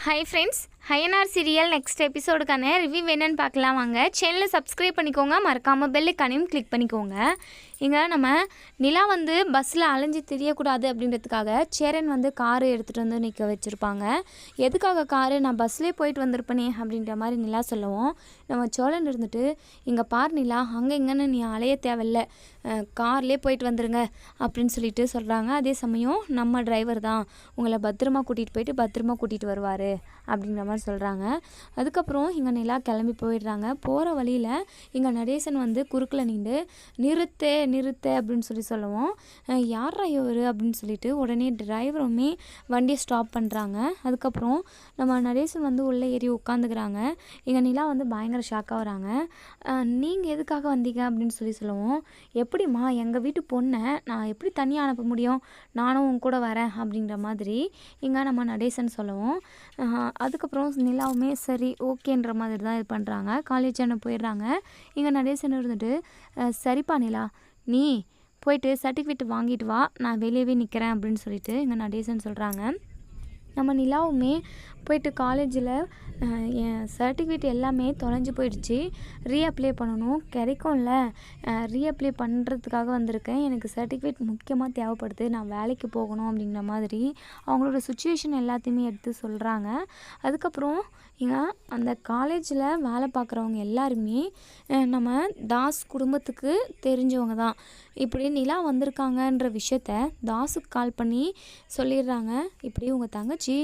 Hi friends ஹையனார் serial next எபிசோடுக்கான review என்னன்னு பார்க்கலாம் வாங்க. சேனலை சப்ஸ்கிரைப் பண்ணிக்கோங்க. மறக்காமல் பெல்லுக்கானையும் கிளிக் பண்ணிக்கோங்க. இங்கே நம்ம நிலா வந்து பஸ்ஸில் அலைஞ்சு தெரியக்கூடாது அப்படின்றதுக்காக சேரன் வந்து காரு எடுத்துகிட்டு வந்து நிற்க வச்சுருப்பாங்க. எதுக்காக காரு நான் பஸ்லேயே போயிட்டு வந்திருப்பேனே அப்படின்ற மாதிரி நிலா சொல்லுவோம். நம்ம சோழன் இருந்துட்டு இங்கே பார் நிலா அங்கே இங்கேன்னு நீ அலைய தேவையில்ல. கார்லேயே போயிட்டு வந்துடுங்க அப்படின்னு சொல்லிட்டு சொல்கிறாங்க அதே சமயம் நம்ம டிரைவர் தான் உங்களை பத்திரமா கூட்டிகிட்டு போயிட்டு பத்திரமா கூட்டிகிட்டு வருவார் அப்படின்ற மாதிரி சொல்கிறாங்க அதுக்கப்புறம் இங்கே நிலா கிளம்பி போயிடுறாங்க. போகிற வழியில் இங்கே நடேசன் வந்து குறுக்கில் நின்று நிறுத்து நிறுத்து அப்படின்னு சொல்லி சொல்லுவோம். யார் இவர்? அப்படின்னு சொல்லிட்டு உடனே டிரைவருமே வண்டியை ஸ்டாப் பண்ணுறாங்க அதுக்கப்புறம் நம்ம நடேசன் வந்து உள்ளே ஏறி உட்காந்துக்கிறாங்க. எங்கள் நிலா வந்து பயங்கர ஷாக்காக வராங்க. நீங்கள் எதுக்காக வந்தீங்க? அப்படின்னு சொல்லி சொல்லுவோம். எப்படிம்மா எங்கள் வீட்டு பொண்ணை நான் எப்படி தனியாக அனுப்ப முடியும்? நானும் உன் கூட வரேன் அப்படிங்கிற மாதிரி இங்கே நம்ம நடேசன் சொல்லுவோம். அதுக்கப்புறம் அதுக்கப்புறம் நிலாவுமே சரி ஓகேன்ற மாதிரி தான் இது பண்ணுறாங்க காலேஜ் அண்ணன் போயிடுறாங்க. இங்கே நடேசன் இருந்துட்டு சரிப்பா நிலா நீ போயிட்டு சர்டிஃபிகேட் வாங்கிட்டு வா. நான் வெளியவே நிற்கிறேன் அப்படின்னு சொல்லிட்டு இங்கே நடேசன் சொல்கிறாங்க நம்ம நிலாவுமே போயிட்டு காலேஜில் என் சர்டிஃபிகேட் எல்லாமே தொலைஞ்சு போயிடுச்சு. ரீஅப்ளை பண்ணணும். கிடைக்கும்ல. ரீஅப்ளை பண்ணுறதுக்காக வந்திருக்கேன். எனக்கு சர்டிஃபிகேட் முக்கியமாக தேவைப்படுது. நான் வேலைக்கு போகணும் அப்படிங்கிற மாதிரி அவங்களோட சுச்சுவேஷன் எல்லாத்தையுமே எடுத்து சொல்கிறாங்க அதுக்கப்புறம் அந்த காலேஜில் வேலை பார்க்குறவங்க எல்லாருமே நம்ம தாஸ் குடும்பத்துக்கு தெரிஞ்சவங்க தான். இப்படி நிலா வந்திருக்காங்கன்ற விஷயத்த தாஸுக்கு கால் பண்ணி சொல்லிடுறாங்க. இப்படி உங்கள் தங்கச்சி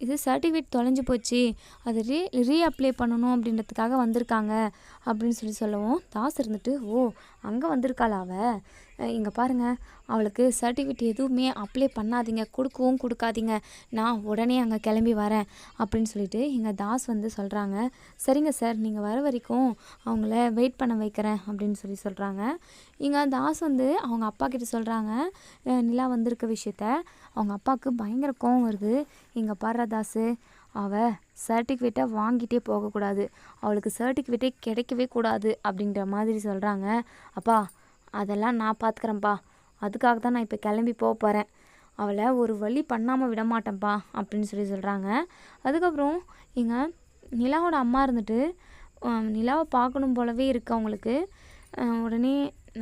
இது சர்டிஃபிகேட் தொலைஞ்சு போச்சு. அது ரீ ரீஅப்ளை பண்ணணும் அப்படின்றதுக்காக வந்திருக்காங்க அப்படின்னு சொல்லி சொல்லவும் தாஸ் இருந்துட்டு ஓ அங்கே வந்திருக்காளா அவ? இங்கே பாருங்கள் அவளுக்கு சர்டிஃபிகேட் எதுவுமே அப்ளை பண்ணாதீங்க. கொடுக்கவும் கொடுக்காதீங்க. நான் உடனே அங்கே கிளம்பி வரேன் அப்படின்னு சொல்லிட்டு எங்கள் தாஸ் வந்து சொல்கிறாங்க சரிங்க சார் நீங்கள் வர வரைக்கும் அவங்கள வெயிட் பண்ண வைக்கிறேன் அப்படின்னு சொல்லி சொல்கிறாங்க இங்கே தாஸ் வந்து அவங்க அப்பா கிட்ட சொல்கிறாங்க நிலா வந்திருக்க விஷயத்த. அவங்க அப்பாவுக்கு பயங்கர கோவம் வருது. இங்கே பாடுற தாஸு அவள் சர்டிஃபிகேட்டை வாங்கிட்டே போகக்கூடாது. அவளுக்கு சர்டிஃபிகேட்டே கிடைக்கவே கூடாது அப்படின்ற மாதிரி சொல்கிறாங்க அப்பா அதெல்லாம் நான் பார்த்துக்கிறேன்ப்பா அதுக்காக தான் நான் இப்போ கிளம்பி போக போகிறேன் அவளை ஒரு வழி பண்ணாமல் விட மாட்டேன்ப்பா அப்படின்னு சொல்லி சொல்கிறாங்க அதுக்கப்புறம் இங்கே நிலாவோட அம்மா இருந்துட்டு நிலாவை பார்க்கணும் போலவே இருக்கு அவங்களுக்கு. உடனே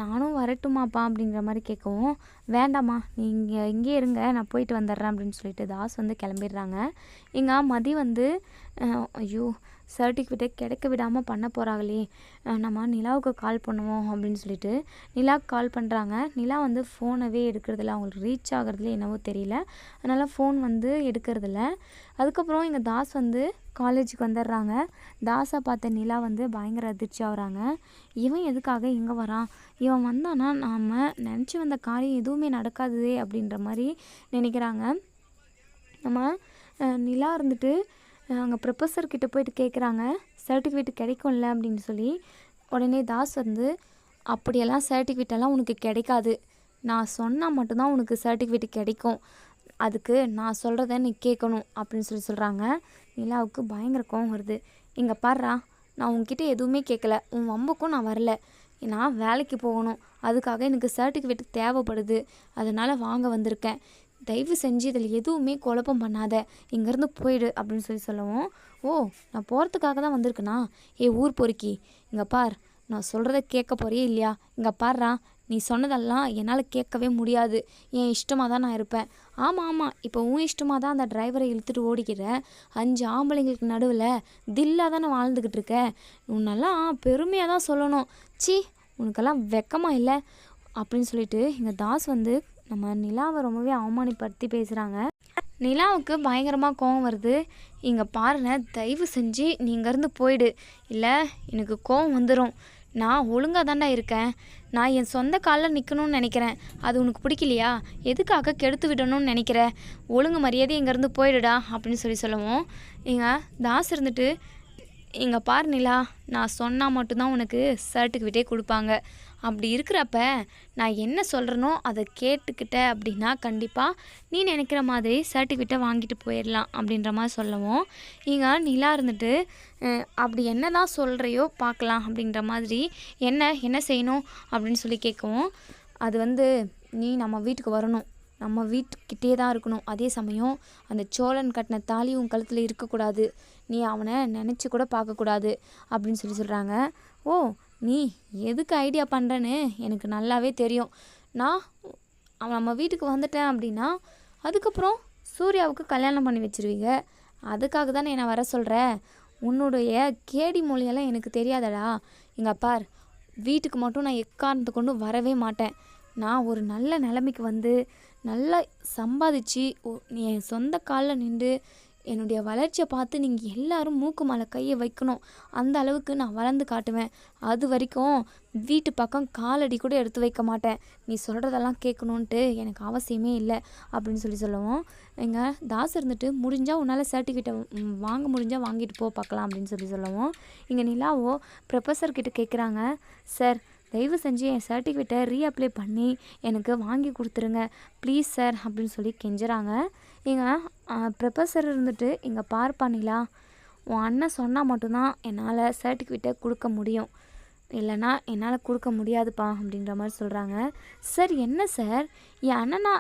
நானும் வரட்டுமாப்பா அப்படிங்கிற மாதிரி கேட்கவும் வேண்டாம்மா நீங்கள் இங்கே இருங்க நான் போயிட்டு வந்துடுறேன் அப்படின்னு சொல்லிட்டு தாஸ் வந்து கிளம்பிடுறாங்க. எங்கள் மதி வந்து ஐயோ சர்டிஃபிகேட்டை கிடைக்க விடாமல் பண்ண போகிறாங்களே நம்ம நிலாவுக்கு கால் பண்ணுவோம் அப்படின்னு சொல்லிட்டு நிலாவுக்கு கால் பண்ணுறாங்க நிலா வந்து ஃபோனவே எடுக்கிறதில்ல. அவங்களுக்கு ரீச் ஆகிறதுல என்னவோ தெரியல. அதனால் ஃபோன் வந்து எடுக்கிறதில்ல. அதுக்கப்புறம் எங்கள் தாஸ் வந்து காலேஜுக்கு வந்துடுறாங்க. தாஸை பார்த்த நிலா வந்து பயங்கர அதிர்ச்சி ஆகுறாங்க. இவன் எதுக்காக இங்கே வரான்? இவன் வந்தானா நாம் நினச்சி வந்த காரியம் எதுவுமே நடக்காதே அப்படின்ற மாதிரி நினைக்கிறாங்க. நம்ம நிலா இருந்துட்டு அங்கே ப்ரொஃபஸர் கிட்ட போயிட்டு கேட்குறாங்க சர்டிஃபிகேட் கிடைக்கும்ல அப்படின்னு சொல்லி. உடனே தாஸ் வந்து அப்படியெல்லாம் சர்டிஃபிகேட்டெல்லாம் உனக்கு கிடைக்காது. நான் சொன்னால் மட்டும்தான் உனக்கு சர்டிஃபிகேட் கிடைக்கும். அதுக்கு நான் சொல்கிறத நீ கேட்கணும் அப்படின்னு சொல்லி சொல்கிறாங்க நிலாவுக்கு பயங்கர கோவம் வருது. இங்கே பாடுறா நான் உன்கிட்ட எதுவுமே கேட்கல உன் வம்புக்கும் நான் வரல. நான் வேலைக்கு போகணும். அதுக்காக எனக்கு சர்டிஃபிகேட் தேவைப்படுது. அதனால் வாங்க வந்திருக்கேன். தயவு செஞ்சு இதில் எதுவுமே குழப்பம் பண்ணாத. இங்கேருந்து போயிடு அப்படின்னு சொல்லி சொல்லவும் ஓ நான் போகிறதுக்காக தான் வந்திருக்கேனா? ஏ ஊர் பொறுக்கி. இங்கே பார் நான் சொல்கிறத கேட்க போறியே இல்லையா? இங்கே பாடுறா நீ சொன்னதெல்லாம் என்னால் கேட்கவே முடியாது. என் இஷ்டமாக தான் நான் இருப்பேன். ஆமாம் ஆமாம் இப்போ உன் இஷ்டமாக தான் அந்த டிரைவரை இழுத்துட்டு ஓடிக்கிற. அஞ்சு ஆம்பளைங்களுக்கு நடுவில் தில்லாக தானே வாழ்ந்துக்கிட்டு இருக்கேன் உன்னெல்லாம் பெருமையாக தான் சொல்லணும். சி உனக்கெல்லாம் வெக்கமாக இல்லை? அப்படின்னு சொல்லிட்டு எங்கள் தாஸ் வந்து நம்ம நிலாவை ரொம்பவே அவமானப்படுத்தி பேசுகிறாங்க நிலாவுக்கு பயங்கரமாக கோவம் வருது. இங்கே பாருங்க தயவு செஞ்சு நீ இங்கேருந்து போயிடு. இல்லை எனக்கு கோவம் வந்துடும் நான் ஒழுங்காக தாண்டா இருக்கேன். நான் என் சொந்த காலில் நிற்கணும்னு நினைக்கிறேன். அது உனக்கு பிடிக்கலையா? எதுக்காக கெடுத்து விடணும்னு நினைக்கிற? ஒழுங்கு மரியாதை இங்கேருந்து போயிடுடா அப்படின்னு சொல்லி சொல்லவும். இங்கே தாஸ் இருந்துட்டு இங்கே பாரு நிலா நான் சொன்னால் மட்டும்தான் உனக்கு சர்டிஃபிகேட்டே கொடுப்பாங்க. அப்படி இருக்கிறப்ப நான் என்ன சொல்கிறனோ அதை கேட்டுக்கிட்ட அப்படின்னா கண்டிப்பாக நீ நினைக்கிற மாதிரி சர்டிஃபிகேட்டை வாங்கிட்டு போயிடலாம் அப்படின்ற மாதிரி சொல்லவும். இங்கே நிலா இருந்துட்டு அப்படி என்ன தான் சொல்கிறையோ பார்க்கலாம் அப்படின்ற மாதிரி என்ன என்ன செய்யணும்? அப்படின்னு சொல்லி கேட்கவும் அது வந்து நீ நம்ம வீட்டுக்கு வரணும். நம்ம வீட்டுக்கிட்டே தான் இருக்கணும். அதே சமயம் அந்த சோழன் கட்டின தாலி உன் கழுத்தில் இருக்கக்கூடாது. நீ அவனை நினச்சி கூட பார்க்கக்கூடாது அப்படின்னு சொல்லி சொல்கிறாங்க ஓ நீ எதுக்கு ஐடியா பண்ணுறேன்னு எனக்கு நல்லாவே தெரியும். நான் நம்ம வீட்டுக்கு வந்துட்டேன் அப்படின்னா அதுக்கப்புறம் சூர்யாவுக்கு கல்யாணம் பண்ணி வச்சிருவீங்க. அதுக்காக தானே என்னை வர சொல்கிற உன்னுடைய கேடி மொழியெல்லாம் எனக்கு தெரியாதடா. எங்கள் பார் வீட்டுக்கு மட்டும் நான் எக்காரணத்து கொண்டு வரவே மாட்டேன். நான் ஒரு நல்ல நிலைமைக்கு வந்து நல்லா சம்பாதிச்சு ஒ- என் சொந்த காலில் நின்று என்னுடைய வளர்ச்சியை பார்த்து நீங்கள் எல்லோரும் மூக்கு மேலே கையை வைக்கணும். அந்த அளவுக்கு நான் வளர்ந்து காட்டுவேன். அது வரைக்கும் வீட்டு பக்கம் காலடி கூட எடுத்து வைக்க மாட்டேன். நீ சொல்கிறதெல்லாம் கேட்கணுன்ட்டு எனக்கு அவசியமே இல்லை அப்படின்னு சொல்லி சொல்லுவோம். எங்க தாஸ் இருந்துட்டு முடிஞ்சால் உன்னால் சர்டிஃபிகேட்டை வாங்க முடிஞ்சால் வாங்கிட்டு போ பார்க்கலாம் அப்படின்னு சொல்லி சொல்லுவோம். இங்கே நிலாவோ ப்ரொஃபஸர்கிட்ட கேட்குறாங்க சார் தயவு செஞ்சு என் சர்டிஃபிகேட்டை ரீஅப்ளை பண்ணி எனக்கு வாங்கி கொடுத்துருங்க. ப்ளீஸ் சார் அப்படின்னு சொல்லி கெஞ்சுறாங்க. எங்கள் ப்ரொஃபஸர் இருந்துட்டு இங்கே பார்ப்பா உன் அண்ணன் சொன்னால் மட்டும்தான் என்னால் சர்டிஃபிகேட்டை கொடுக்க முடியும். இல்லைன்னா என்னால் கொடுக்க முடியாதுப்பா அப்படின்ற மாதிரி சொல்கிறாங்க சார் என்ன சார் என் அண்ணனா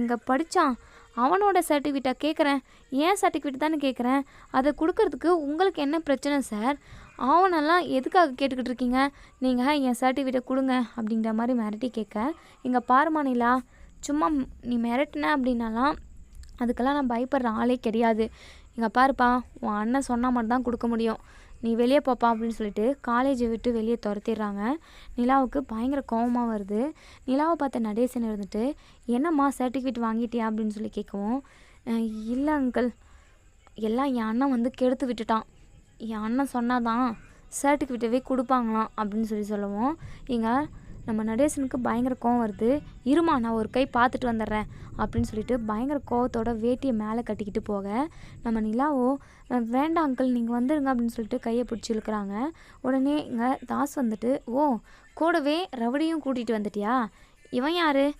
இங்கே படித்தான் அவனோட சர்டிஃபிகேட்டை கேட்குறேன் ஏன் சர்டிஃபிகேட் தானே கேட்குறேன் அதை கொடுக்கறதுக்கு உங்களுக்கு என்ன பிரச்சனை சார் ஆவணம்லாம் எதுக்காக கேட்டுக்கிட்டு இருக்கீங்க நீங்கள் என் சர்டிஃபிகேட்டை கொடுங்க அப்படிங்கிற மாதிரி மிரட்டி கேட்க இங்கே பாருமா நிலா சும்மா நீ மிரட்டின அப்படின்னாலாம் அதுக்கெல்லாம் நான் பயப்படுற ஆளே கிடையாது. இங்கே பாருப்பா உன் அண்ணன் சொன்னால் மட்டும் தான் கொடுக்க முடியும். நீ வெளியே போப்பா அப்படின்னு சொல்லிட்டு காலேஜை விட்டு வெளியே துரத்திடுறாங்க. நிலாவுக்கு பயங்கர கோவமாக வருது. நிலாவை பார்த்த நடேசன் இருந்துட்டு என்னம்மா சர்டிஃபிகேட் வாங்கிட்டியா? அப்படின்னு சொல்லி கேட்கவும் இல்லை அங்கிள் எல்லாம் என் அண்ணன் வந்து கெடுத்து விட்டுட்டான். என் அண்ணன் சொன்னாதான் சர்டிஃபிகேட்டவே கொடுப்பாங்களாம் அப்படின்னு சொல்லி சொல்லுவோம். இங்க நம்ம நடேசனுக்கு பயங்கர கோவம் வருது. இருமா நான் ஒரு கை பார்த்துட்டு வந்துடுறேன் அப்படின்னு சொல்லிட்டு பயங்கர கோவத்தோட வேட்டியை மேலே கட்டிக்கிட்டு போக. நம்ம நிலாவோ வேண்டாம் அங்கிள் நீங்கள் வந்துடுங்க அப்படின்னு சொல்லிட்டு கையை பிடிச்சி இழுக்கிறாங்க. உடனே இங்கே தாஸ் வந்துட்டு ஓ கூடவே ரவடியும் கூட்டிகிட்டு வந்துட்டியா? இவன் யார்?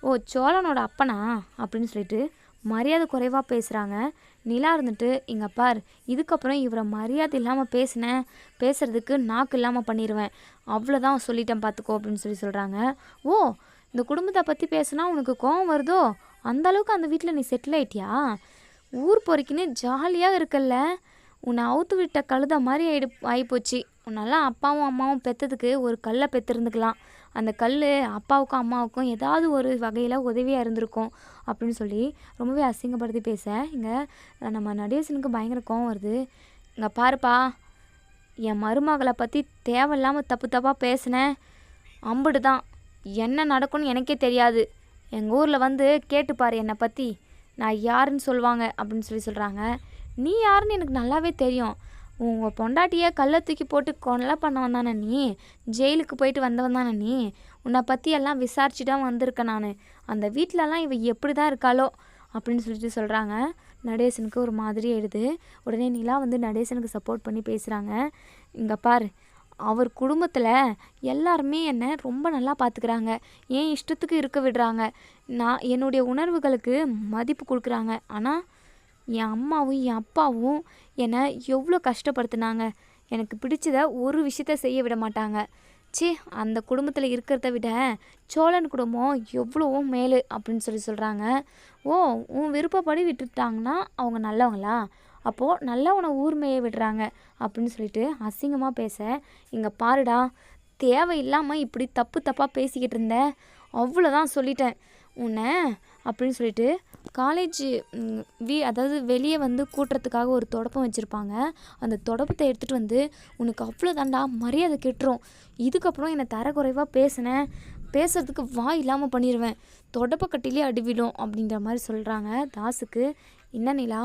ஓ சோழனோட அப்பனா? அப்படின்னு சொல்லிட்டு மரியாதை குறைவாக பேசுகிறாங்க நிலா இருந்துட்டு இங்கே பார் இதுக்கப்புறம் இவரை மரியாதை இல்லாமல் பேசினேன் பேசுறதுக்கு நாக்கு இல்லாமல் பண்ணிடுவேன் அவ்வளோதான் சொல்லிட்டேன் பார்த்துக்கோ அப்படின்னு சொல்லி சொல்கிறாங்க ஓ இந்த குடும்பத்தை பற்றி பேசுனா உனக்கு கோவம் வருதோ? அந்த அளவுக்கு அந்த வீட்டில் நீ செட்டில் ஆயிட்டியா? ஊர் பொறிக்கின்னு ஜாலியாக இருக்கல்ல? உன்னை அவுத்து விட்ட கழுத மாதிரி ஆயிடு ஆகிப்போச்சு உன்னெல்லாம் அப்பாவும் அம்மாவும் பெற்றதுக்கு ஒரு கல்லை பெற்றிருந்துக்கலாம் அந்த கல் அப்பாவுக்கும் அம்மாவுக்கும் ஏதாவது ஒரு வகையில் உதவியாக இருந்திருக்கும் அப்படின்னு சொல்லி ரொம்பவே அசிங்கப்படுத்தி பேச இங்கே நம்ம நடேசனுக்கு பயங்கர கோவம் வருது. இங்கே பாருப்பா என் மருமகளை பற்றி தேவையில்லாமல் தப்பு தப்பாக பேசினேன் அம்புடு தான் என்ன நடக்கும்னு எனக்கே தெரியாது. எங்கள் ஊரில் வந்து கேட்டுப்பார் என்னை பற்றி நான் யாருன்னு சொல்லுவாங்க அப்படின்னு சொல்லி சொல்கிறாங்க நீ யாருன்னு எனக்கு நல்லாவே தெரியும். உங்கள் பொண்டாட்டியை கல்லை தூக்கி போட்டு கொலை பண்ணவன் தானே நீ? ஜெயிலுக்கு போயிட்டு வந்தவன் தானே நீ? உன்னை பற்றி எல்லாம் விசாரிச்சு தான் வந்திருக்கேன் நான். அந்த வீட்டிலலாம் இவ எப்படி தான் இருக்காளோ அப்படின்னு சொல்லிட்டு சொல்கிறாங்க நடேசனுக்கு ஒரு மாதிரி ஆயிடுது. உடனே நிலா வந்து நடேசனுக்கு சப்போர்ட் பண்ணி பேசுகிறாங்க இங்கே பாரு அவர் குடும்பத்தில் எல்லாருமே என்னை ரொம்ப நல்லா பார்த்துக்கிறாங்க ஏன் இஷ்டத்துக்கு இருக்க விடுறாங்க. நான் என்னுடைய உணர்வுகளுக்கு மதிப்பு கொடுக்குறாங்க. ஆனால் என் அம்மாவும் என் அப்பாவும் என்னை எவ்வளோ கஷ்டப்படுத்தினாங்க. எனக்கு பிடிச்சத ஒரு விஷயத்த செய்ய விட மாட்டாங்க. ச்சே அந்த குடும்பத்தில் இருக்கிறத விட சோழன் குடும்பம் எவ்வளவோ மேலு அப்படின்னு சொல்லி சொல்கிறாங்க ஓ உன் விருப்பப்படி விட்டுட்டாங்கன்னா அவங்க நல்லவங்களா? அப்போது நல்லவனை ஊர் மேய விடுறாங்க அப்படின்னு சொல்லிட்டு அசிங்கமாக பேச இங்கே பாருடா தேவையில்லாமல் இப்படி தப்பு தப்பாக பேசிக்கிட்டு இருந்த. அவ்வளோதான் சொல்லிட்டேன். உன்னை அப்படின்னு சொல்லிட்டு காலேஜ் வீ அதாவது வெளியே வந்து கூட்டுறதுக்காக ஒரு தொடப்பம் வச்சுருப்பாங்க. அந்த தொடப்பத்தை எடுத்துகிட்டு வந்து உனக்கு அவ்வளோ தாண்டா மரியாதை கெட்டுரும். இதுக்கப்புறம் என்னை தரக்குறைவாக பேசினேன் பேசுறதுக்கு வாய் இல்லாமல் பண்ணிடுவேன் தொடப்பக்கட்டிலே அடிவிடும் அப்படின்ற மாதிரி சொல்கிறாங்க தாஸுக்கு. என்ன நிலா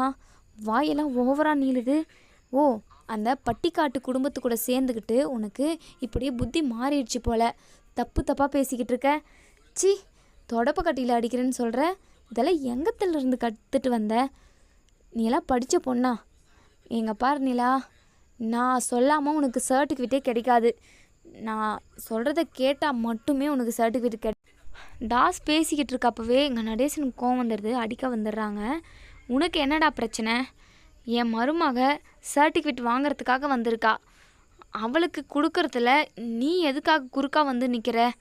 வாயெல்லாம் ஓவராக நீளுது. ஓ அந்த பட்டிக்காட்டு குடும்பத்து கூட சேர்ந்துக்கிட்டு உனக்கு இப்படியே புத்தி மாறிடுச்சு போல. தப்பு தப்பாக பேசிக்கிட்டு இருக்க. சி தொடப்பு கட்டியில் அடிக்கிறேன்னு சொல்கிற இதெல்லாம் எங்கத்துலேருந்து கற்றுட்டு வந்த? நீ எல்லாம் படித்த பொண்ணா? எங்கள் பாரு நிலா நான் சொல்லாமல் உனக்கு சர்டிஃபிகேட்டே கிடைக்காது. நான் சொல்கிறத கேட்டால் மட்டுமே உனக்கு சர்டிஃபிகேட் கிடை டாஸ் பேசிக்கிட்டு இருக்கப்பவே எங்கள் நடேசனுக்கு கோவம் வந்துடுது அடிக்க வந்துடுறாங்க. உனக்கு என்னடா பிரச்சனை? என் மருமக சர்டிஃபிகேட் வாங்குறதுக்காக வந்திருக்கா. அவளுக்கு கொடுக்கறதுல நீ எதுக்காக குறுக்கா வந்து நிற்கிற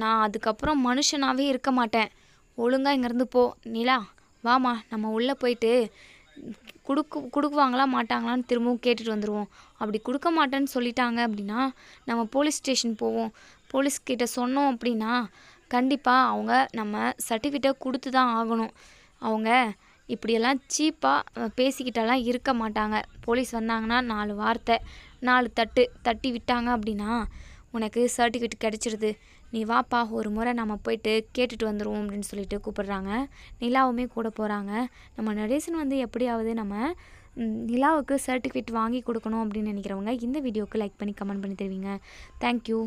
நான் அதுக்கப்புறம் மனுஷனாகவே இருக்க மாட்டேன். ஒழுங்காக இங்கேருந்து போ. நிலா வாமா நம்ம உள்ளே போயிட்டு கொடுக்கு கொடுக்குவாங்களா மாட்டாங்களான்னு திரும்பவும் கேட்டுட்டு வந்துடுவோம் அப்படி கொடுக்க மாட்டேன்னு சொல்லிட்டாங்க அப்படின்னா நம்ம போலீஸ் ஸ்டேஷன் போவோம். போலீஸ்கிட்ட சொன்னோம் அப்படின்னா கண்டிப்பாக அவங்க நம்ம சர்டிஃபிகேட்டை கொடுத்து தான் ஆகணும். அவங்க இப்படியெல்லாம் சீப்பாக பேசிக்கிட்டெல்லாம் இருக்க மாட்டாங்க. போலீஸ் வந்தாங்கன்னா நாலு வார்த்தை நாலு தட்டு தட்டி விட்டாங்க அப்படின்னா உனக்கு சர்டிஃபிகேட் கிடச்சிருது. நீ வாப்பா ஒரு முறை நம்ம போயிட்டு கேட்டுட்டு வந்துடுவோம் அப்படின்னு சொல்லிட்டு கூப்பிடுறாங்க. நிலாவுமே கூட போகிறாங்க நம்ம நடேசன் வந்து எப்படியாவது நம்ம நிலாவுக்கு சர்டிஃபிகேட் வாங்கி கொடுக்கணும் அப்படின்னு நினைக்கிறவங்க இந்த வீடியோவுக்கு லைக் பண்ணி கமெண்ட் பண்ணி தருவீங்க. தேங்க்யூ